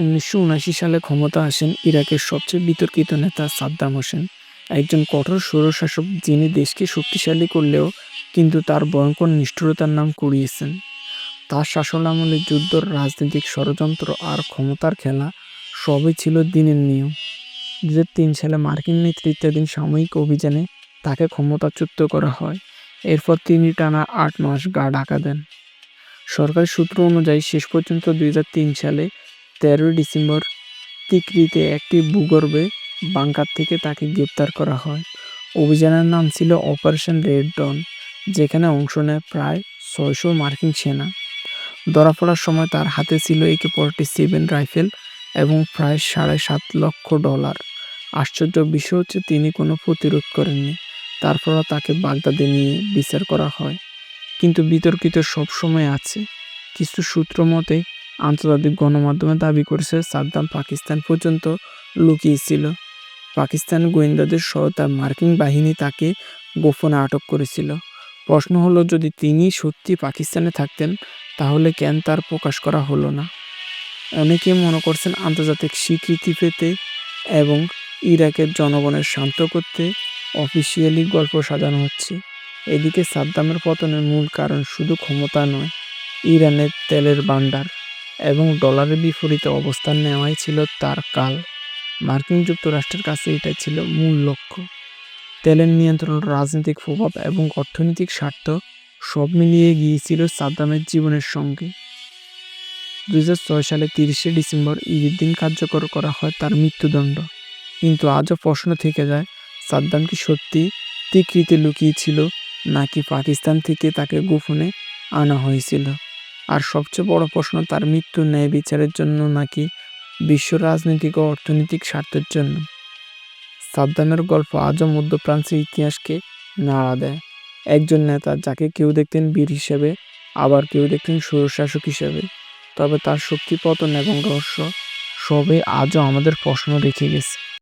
উনিশশো উনাশি সালে ক্ষমতা আসেন ইরাকের সবচেয়ে বিতর্কিত নেতা সাদ্দাম হোসেন। একজন কঠোর স্বৈরশাসক যিনি দেশকে শক্তিশালী করলেও কিন্তু তার ভয়ঙ্কর নিষ্ঠুরতার নাম কুড়িয়েছেন। তার শাসনামলে যুদ্ধ রাজনৈতিক ষড়যন্ত্র আর ক্ষমতার খেলা সবই ছিল দিনের নিয়ম। দু তিন সালে মার্কিন নেতৃত্বাধীন সাময়িক অভিযানে তাকে ক্ষমতাচ্যুত করা হয়। এরপর তিনি টানা আট মাস গা ঢাকা দেন। সরকারি সূত্র অনুযায়ী শেষ পর্যন্ত দুই হাজার তিন সালে তেরোই ডিসেম্বর তিকরিতে একটি ভূগর্ভে বাংকার থেকে তাকে গ্রেপ্তার করা হয়। অভিযানের নাম ছিল অপারেশন রেড ডন, যেখানে অংশ নেয় প্রায় ছয়শো মার্কিন সেনা। ধরা পড়ার সময় তার হাতে ছিল একে ফর্টি সেভেন রাইফেল এবং প্রায় সাড়ে সাত লক্ষ ডলার। আশ্চর্য বিষয় হচ্ছে তিনি কোনো প্রতিরোধ করেননি তারপরও তাকে বাগদাদে নিয়ে বিচার করা হয়। কিন্তু বিতর্কিত সবসময় আছে। কিছু সূত্র মতে আন্তর্জাতিক গণমাধ্যমে দাবি করেছে সাদ্দাম পাকিস্তান পর্যন্ত লুকিয়েছিল পাকিস্তান গোয়েন্দাদের সহায়তা মার্কিন বাহিনী তাকে গোপনে আটক করেছিল। প্রশ্ন হলো, যদি তিনি সত্যি পাকিস্তানে থাকতেন, তাহলে কেন তার প্রকাশ করা হলো না? অনেকে মনে করছেন আন্তর্জাতিক স্বীকৃতি পেতে এবং ইরাকের জনগণের শান্ত করতে অফিসিয়ালি গল্প সাজানো হচ্ছে। এদিকে সাদ্দামের পতনের মূল কারণ শুধু ক্ষমতা নয়, ইরানের তেলের ভাণ্ডার। এবং ডলারের বিপরীতে অবস্থান নেওয়াই ছিল তার কাল। মার্কিন যুক্তরাষ্ট্রের কাছে এটাই ছিল মূল লক্ষ্য। তেলের নিয়ন্ত্রণ, রাজনৈতিক প্রভাব এবং অর্থনৈতিক স্বার্থ সব মিলিয়ে গিয়েছিল সাদ্দামের জীবনের সঙ্গে। দু হাজার ছয় সালে তিরিশে ডিসেম্বর ঈদের দিন কার্যকর করা হয় তার মৃত্যুদণ্ড। কিন্তু আজও প্রশ্ন থেকে যায়, সাদ্দাম কি সত্যি তিকৃতে লুকিয়েছিল নাকি পাকিস্তান থেকে তাকে গোপনে আনা হয়েছিল? আর সবচেয়ে বড় প্রশ্ন, তার মৃত্যু ন্যায় বিচারের জন্য নাকি বিশ্ব রাজনৈতিক ও অর্থনৈতিক স্বার্থের জন্য? সাদ্দামের গল্প আজও মধ্যপ্রাচ্যের ইতিহাসকে নাড়া দেয়। একজন নেতা যাকে কেউ দেখতেন বীর হিসেবে, আবার কেউ দেখতেন স্বৈরশাসক হিসেবে। তবে তার শক্তি, পতন এবং রহস্য সবই আজও আমাদের প্রশ্ন রেখে গেছে।